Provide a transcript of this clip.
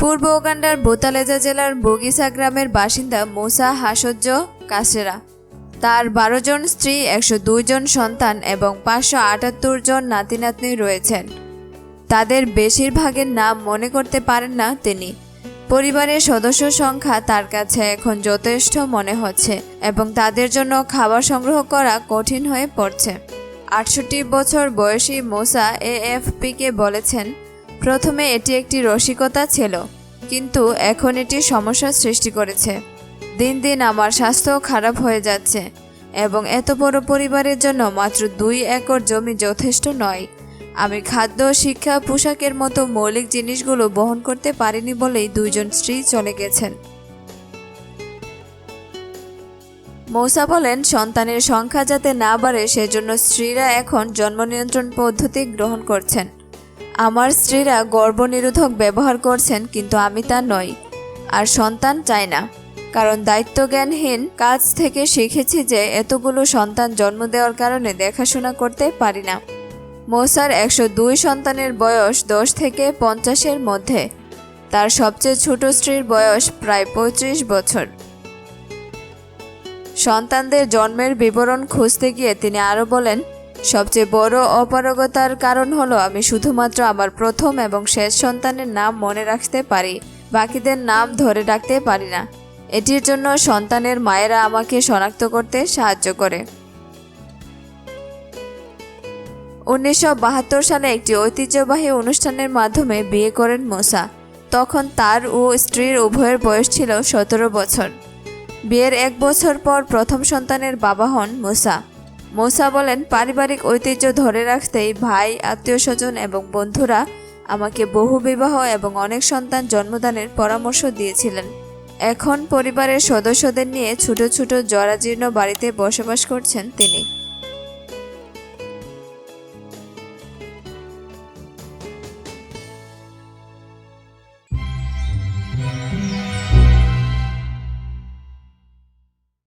পূর্ব উগান্ডার বোতালেজা জেলার বগিসা গ্রামের বাসিন্দা মোসা হাসজ্জ কাসেরা। তার বারো জন স্ত্রী, একশো দুই জন সন্তান এবং পাঁচশো আটাত্তর জন নাতি নাতনি রয়েছেন। তাদের বেশিরভাগের নাম মনে করতে পারেন না তিনি। পরিবারের সদস্য সংখ্যা তার কাছে এখন যথেষ্ট মনে হচ্ছে এবং তাদের জন্য খাবার সংগ্রহ করা কঠিন হয়ে পড়ছে। আটষট্টি বছর বয়সী মোসা এএফপিকে বলেছেন, প্রথমে এটি একটি রসিকতা ছিল। কিন্তু এখন এটি সমস্যার সৃষ্টি করেছে। দিন দিন আমার স্বাস্থ্য খারাপ হয়ে যাচ্ছে এবং এত বড় পরিবারের জন্য মাত্র দুই একর জমি যথেষ্ট নয়। আমি খাদ্য, শিক্ষা, পোশাকের মতো মৌলিক জিনিসগুলো বহন করতে পারিনি বলেই দুইজন স্ত্রী চলে গেছেন। মৌসা বলেন, সন্তানের সংখ্যা যাতে না বাড়ে, সেজন্য স্ত্রীরা এখন জন্ম নিয়ন্ত্রণ পদ্ধতি গ্রহণ করছেন। আমার স্ত্রীরা গর্ভনিরোধক ব্যবহার করছেন, কিন্তু আমি তা নই। আর সন্তান চাই না। কারণ দায়িত্বজ্ঞানহীন কাজ থেকে শিখেছি যে এতগুলো সন্তান জন্ম দেওয়ার কারণে দেখাশোনা করতে পারি না। মৌসার একশো দুই সন্তানের বয়স দশ থেকে পঞ্চাশের মধ্যে। তার সবচেয়ে ছোট স্ত্রীর বয়স প্রায় পঁয়ত্রিশ বছর। সন্তানদের জন্মের বিবরণ খুঁজতে গিয়ে তিনি আরও বলেন সবচেয়ে বড় অপারগতার কারণ হলো আমি শুধুমাত্র আমার প্রথম এবং শেষ সন্তানের নাম মনে রাখতে পারি, বাকিদের নাম ধরে রাখতে পারি না। এটির জন্য সন্তানের মায়েরা আমাকে শনাক্ত করতে সাহায্য করে। উনিশশো বাহাত্তর সালে একটি ঐতিহ্যবাহী অনুষ্ঠানের মাধ্যমে বিয়ে করেন মোসা। তখন তার ও স্ত্রীর উভয়ের বয়স ছিল সতেরো বছর। বিয়ের এক বছর পর প্রথম সন্তানের বাবা হন মোসা। মোসা বলেন, পারিবারিক ঐতিহ্য ধরে রাখতেই ভাই আত্মীয় স্বজন এবং বন্ধুরা আমাকে বহু বিবাহ এবং অনেক সন্তান জন্মদানের পরামর্শ দিয়েছিলেন। এখন পরিবারের সদস্যদের নিয়ে ছোট ছোট জরাজীর্ণ বাড়িতে বসবাস করছেন তিনি।